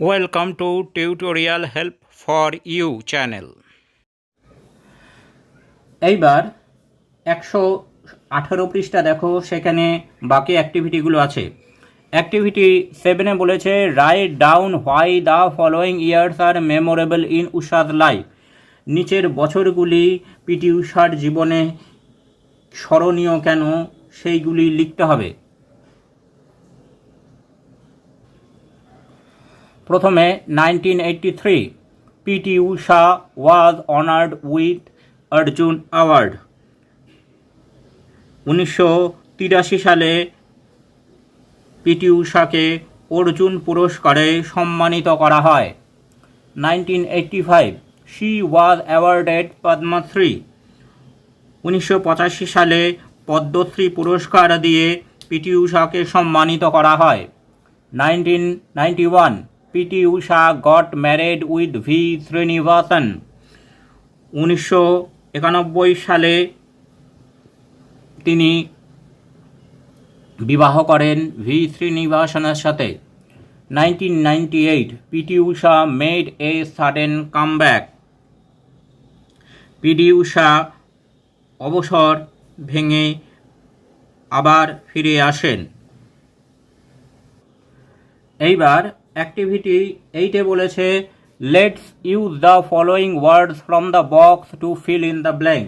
Welcome to Tutorial Help for You channel. এইবার একশো আঠারো পৃষ্ঠা দেখো, সেখানে বাকি অ্যাক্টিভিটিগুলো আছে। অ্যাক্টিভিটি সেভেনে বলেছে write down why the following years are memorable in Usha's life নিচের বছরগুলি পিটি উষার জীবনে স্মরণীয় কেন, সেইগুলি লিখতে হবে। প্রথমে nineteen eighty three PT Usha was honoured with Arjuna award. উনিশশো তিরাশি সালে পিটি উষাকে অর্জুন পুরস্কারে সম্মানিত করা হয়। Nineteen eighty five, she was awarded Padmashri. উনিশশো পঁচাশি সালে পদ্মশ্রী পুরস্কার দিয়ে পিটি উষাকে সম্মানিত করা হয়। Nineteen ninety one PT Usha got married with V Srinivasan উনিশশো একানব্বই সালে তিনি বিবাহ করেন ভি শ্রীনিবাসনের সাথে। Nineteen ninety eight PT Usha made a sudden comeback PT Usha অবসর ভেঙে আবার ফিরে আসেন। এইবার অ্যাক্টিভিটি এইটে বলেছে let's use the following words from the box to fill in the blank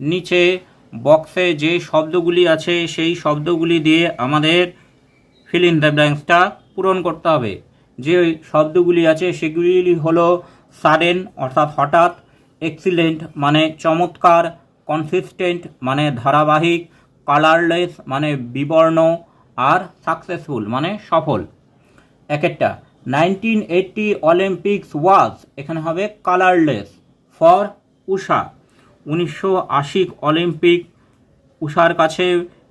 নিচে বক্সে যে শব্দগুলি আছে, সেই শব্দগুলি দিয়ে আমাদের ফিল ইন দ্য ব্ল্যাঙ্কসটা পূরণ করতে হবে। যে শব্দগুলি আছে, সেগুলি হলো সাডেন অর্থাৎ হঠাৎ এক্সিলেন্ট মানে চমৎকার কনসিস্টেন্ট মানে ধারাবাহিক কালারলেস মানে বিবর্ণ, আর সাকসেসফুল মানে সফল। এক একটা। নাইনটিন এইটটি অলিম্পিক্স ওয়াজ এখানে হবে কালারলেস ফর উষা। উনিশশো আশি অলিম্পিক উষার কাছে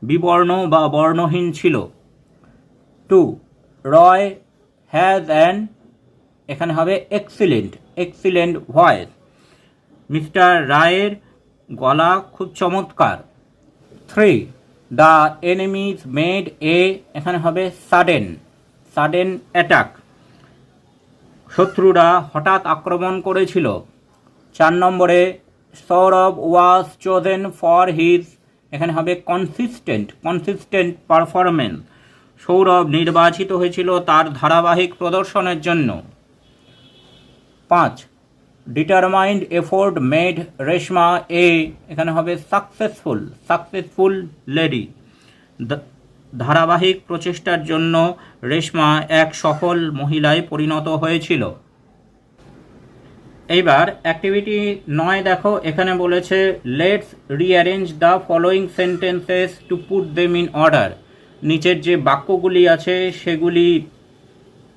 বিবর্ণ বা বর্ণহীন ছিল। টু রয় হ্যাজ অ্যান এখানে হবে এক্সিলেন্ট এক্সিলেন্ট ভয়েস মিস্টার রায়ের গলা খুব চমৎকার। Three the enemies made a এখানে হবে সাডেন সাডেন অ্যাটাক। শত্রুরা হঠাৎ আক্রমণ করেছিল। চার নম্বরে, Sourav was chosen for his, এখানে হবে কনসিস্টেন্ট কনসিস্টেন্ট পারফরমেন্স সৌরভ নির্বাচিত হয়েছিল তার ধারাবাহিক প্রদর্শনের জন্য। পাঁচ determined effort made Reshma a এখানে হবে সাকসেসফুল সাকসেসফুল লেডি ধারাবাহিক প্রচেষ্টার জন্য রেশমা এক সফল মহিলায় পরিণত হয়েছিল। এইবার অ্যাক্টিভিটি নয় দেখো, এখানে বলেছে let's rearrange the following sentences to put them in order নিচের যে বাক্যগুলি আছে, সেগুলি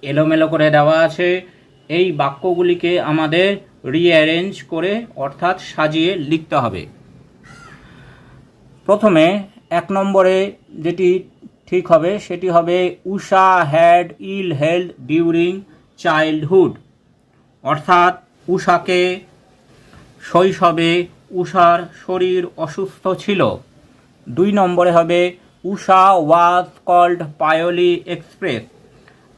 এলোমেলো করে দেওয়া আছে। এই বাক্যগুলিকে আমাদের রিঅ্যারেঞ্জ করে, অর্থাৎ সাজিয়ে লিখতে হবে। প্রথমে এক নম্বরে যেটি ঠিক হবে, সেটি হবে Usha had ill health during childhood অর্থাৎ উষাকে শৈশবে উষার শরীর অসুস্থ ছিল। দুই নম্বরে হবে, Usha was called Payyoli express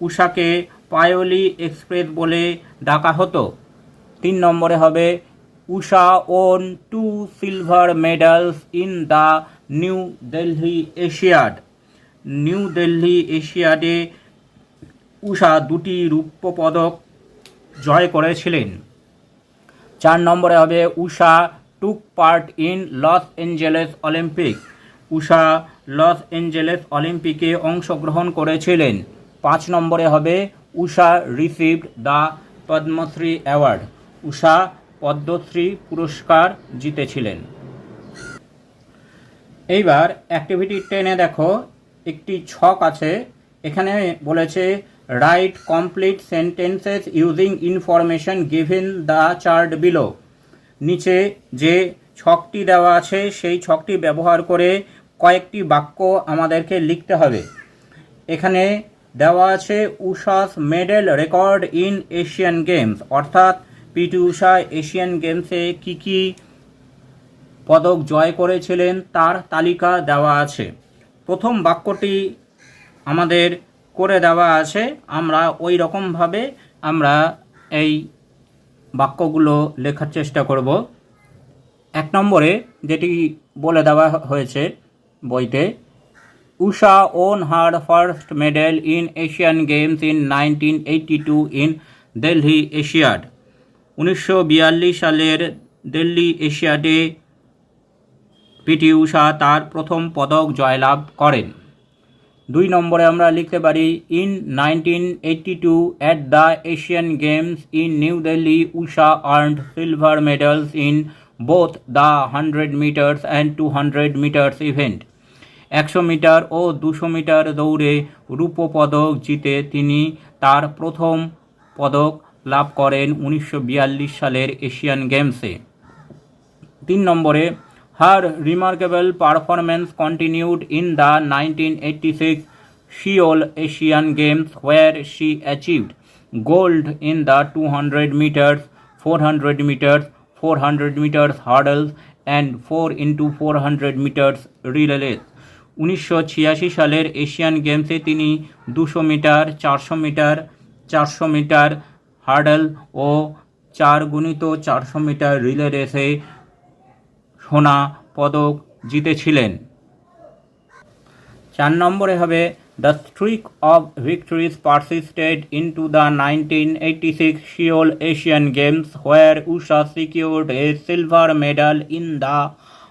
উষাকে Payyoli express বলে ডাকা হতো। তিন নম্বরে হবে, Usha won two silver medals in the New Delhi Asiad New Delhi এশিয়াডে Usha দুটি রৌপ্য পদক জয় করেছিলেন। চার নম্বরে হবে Usha took part in Los Angeles Olympic Usha Los Angeles অলিম্পিকে অংশগ্রহণ করেছিলেন। পাঁচ নম্বরে হবে Usha received the Padmashri award Usha Padmashri পুরস্কার জিতেছিলেন। এইবার অ্যাক্টিভিটি টেনে দেখো একটি ছক আছে। এখানে বলেছে write complete sentences using information given the chart below নিচে যে ছকটি দেওয়া আছে, সেই ছকটি ব্যবহার করে কয়েকটি বাক্য আমাদেরকে লিখতে হবে। এখানে দেওয়া আছে Usha's medal record in Asian games অর্থাৎ, পিটি উষা এশিয়ান গেমসে কী কী পদক জয় করেছিলেন, তার তালিকা দেওয়া আছে। প্রথম বাক্যটি আমাদের করে দেওয়া আছে, আমরা ওই রকমভাবে আমরা এই বাক্যগুলো লেখার চেষ্টা করব। এক নম্বরে যেটি বলে দেওয়া হয়েছে বইতে, Usha won her first medal in Asian games in nineteen eighty two in Delhi Asiad. উনিশশো বিয়াল্লিশ সালের দিল্লি এশিয়াডে পিটি উষা তার প্রথম পদক জয়লাভ করেন। দুই নম্বরে আমরা লিখতে পারি, in nineteen eighty two at the Asian games in New Delhi Usha earned silver medals in both the hundred metres and two hundred metres event. একশো মিটার ও দুশো মিটার দৌড়ে রূপো পদক জিতে তিনি তার প্রথম পদক লাভ করেন উনিশশো বিয়াল্লিশ সালের এশিয়ান গেমসে। তিন নম্বরে the nineteen eighty six Seoul Asian games where she achieved gold in the two hundred metres four hundred metres four hundred metres hurdles and four into four hundred metres relay উনিশশো সালের Asian গেমসে তিনি দুশো metre, চারশো metre চারশো metre hurdle ও চার গুণিত চারশো মিটার রিলে রেসে সোনা পদক জিতেছিলেন। চার নম্বরে হবে the streak of victories persisted into the nineteen eighty six Seoul Asian games where Usha secured a silver medal in the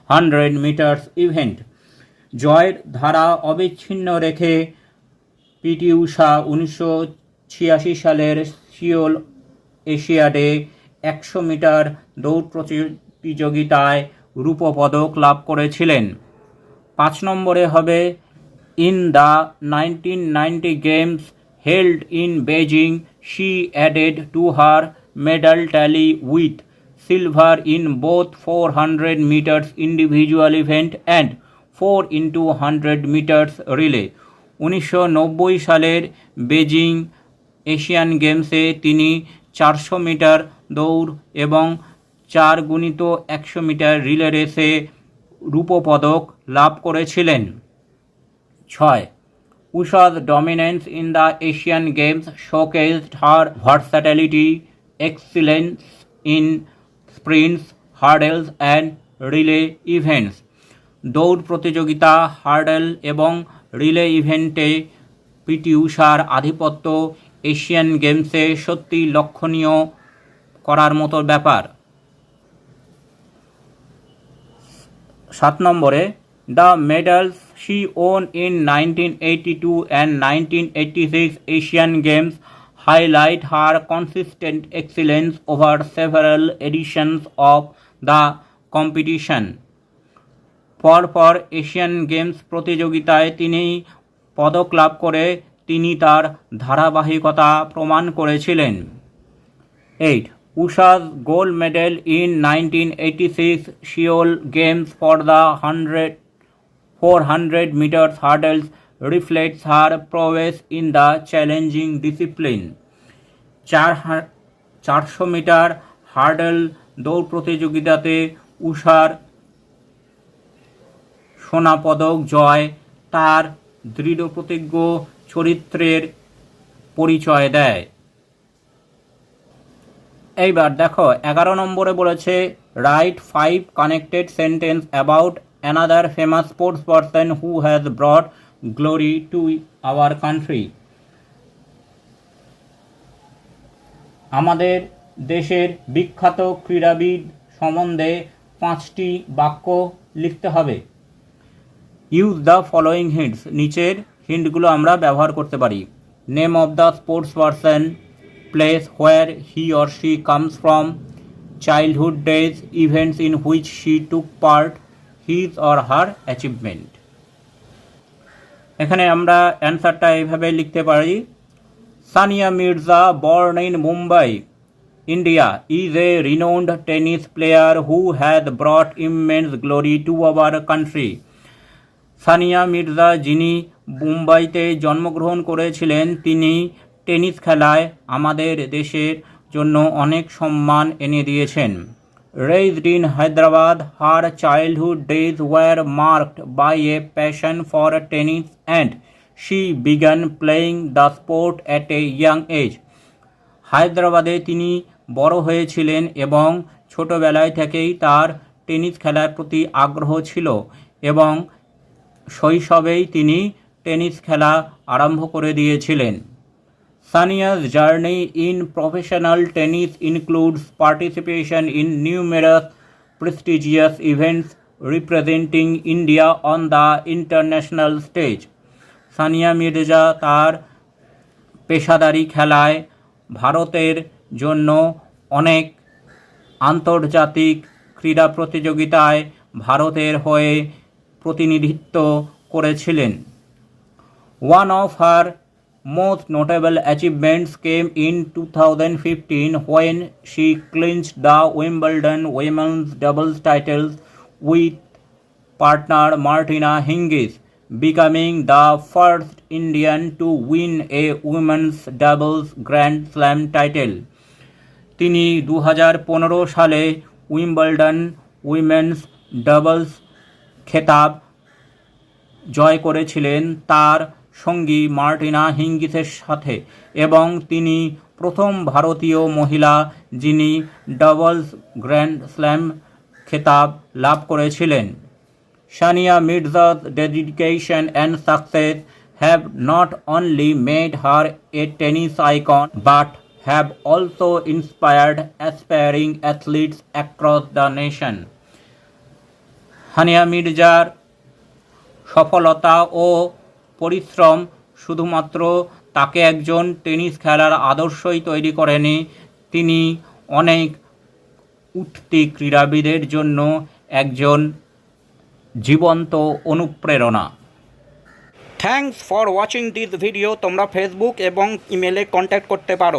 hundred metres event. জয়ের ধারা অবিচ্ছিন্ন রেখে পিটি উষা উনিশশো ছিয়াশি সালের সিওল এশিয়াডে একশো মিটার দৌড় প্রতিযোগিতায় রূপো পদক লাভ করেছিলেন। পাঁচ নম্বরে হবে in the nineteen ninety games held in Beijing she added to her medal tally with silver in both four hundred metres individual event and four into hundred metres relay. উনিশশো নব্বই সালের বেজিং এশিয়ান গেমসে তিনি চারশো metre দৌড় এবং চার গুণিত একশো মিটার রিলে রেসে রূপপদক লাভ করেছিলেন। ছয় Usha's dominance in the Asian games showcased her versatility excellence in sprints hurdles and relay events দৌড় প্রতিযোগিতা হার্ডেল এবং রিলে ইভেন্টে পিটি উষার আধিপত্য এশিয়ান গেমসে সত্যি লক্ষণীয় করার মতো ব্যাপার। সাত নম্বরে, the medals she won in nineteen eighty two and nineteen eighty six Asian games highlight her consistent excellence over several editions of the competition. পরপর এশিয়ান গেমস প্রতিযোগিতায় তিনি পদক লাভ করে তিনি তার ধারাবাহিকতা প্রমাণ করেছিলেন eight Usha's gold medal in nineteen Seoul games for the hundred, four hundred metres hurdles reflects her প্রবেশ ইন দ্য চ্যালেঞ্জিং ডিসিপ্লিন। চার চারশো মিটার হার্ডেল দৌড় প্রতিযোগিতাতে উষার সোনা পদক জয়, তার দৃঢ় প্রতিজ্ঞ চরিত্রের পরিচয় দেয়। এইবার দেখো, এগারো নম্বরে বলেছে write five connected sentence about another famous sports person who has brought glory to our country আমাদের দেশের বিখ্যাত ক্রীড়াবিদ সম্বন্ধে পাঁচটি বাক্য লিখতে হবে। ইউজ দ্য ফলোয়িং হিন্টস নিচের হিন্টগুলো আমরা ব্যবহার করতে পারি। Name of the sports person place where he or she comes from childhood days events in which she took part his or her achievement এখানে আমরা অ্যান্সারটা এইভাবে লিখতে পারি। Sania Mirza born in Mumbai, India is a renowned tennis player who has brought immense glory to our country Sania Mirza যিনি মুম্বাইতে জন্মগ্রহণ করেছিলেন, তিনি টেনিস খেলায় আমাদের দেশের জন্য অনেক সম্মান এনে দিয়েছেন। Raised in Hyderabad, her childhood days were marked by a passion for tennis and she began playing the sport at a young age. হায়দ্রাবাদে তিনি বড় হয়েছিলেন এবং ছোটবেলায় থেকেই তার টেনিস খেলার প্রতি আগ্রহ ছিল এবং শৈশবেই তিনি টেনিস খেলা আরম্ভ করে দিয়েছিলেন। Sania's journey in professional tennis includes participation in numerous prestigious events representing India on the international stage. Sania Mirza তার পেশাদারি খেলায় ভারতের জন্য অনেক আন্তর্জাতিক ক্রীড়া প্রতিযোগিতায় ভারতের হয়ে প্রতিনিধিত্ব করেছিলেন One of her most notable achievements came in 2015 when she clinched the Wimbledon women's doubles titles with partner Martina Hingis, becoming the first Indian to win a women's doubles Grand Slam title. তিনি দু হাজার পনেরো সালে Wimbledon women's doubles খেতাব জয় করেছিলেন তার সঙ্গী Martina হিঙ্গিসের সাথে এবং তিনি প্রথম ভারতীয় মহিলা যিনি ডাবলস গ্র্যান্ড স্ল্যাম খেতাব লাভ করেছিলেন। Sania Mirza's dedication and success have not only made her a tennis icon, but have also inspired aspiring athletes across the nation. Haniyeh মির্জার সফলতা ও পরিশ্রম শুধুমাত্র তাকে একজন টেনিস খেলার আদর্শই তৈরি করেনি, তিনি অনেক উঠতি ক্রীড়াবিদের জন্য একজন জীবন্ত অনুপ্রেরণা। Thanks for watching this video তোমরা ফেসবুক এবং ইমেলে কন্ট্যাক্ট করতে পারো।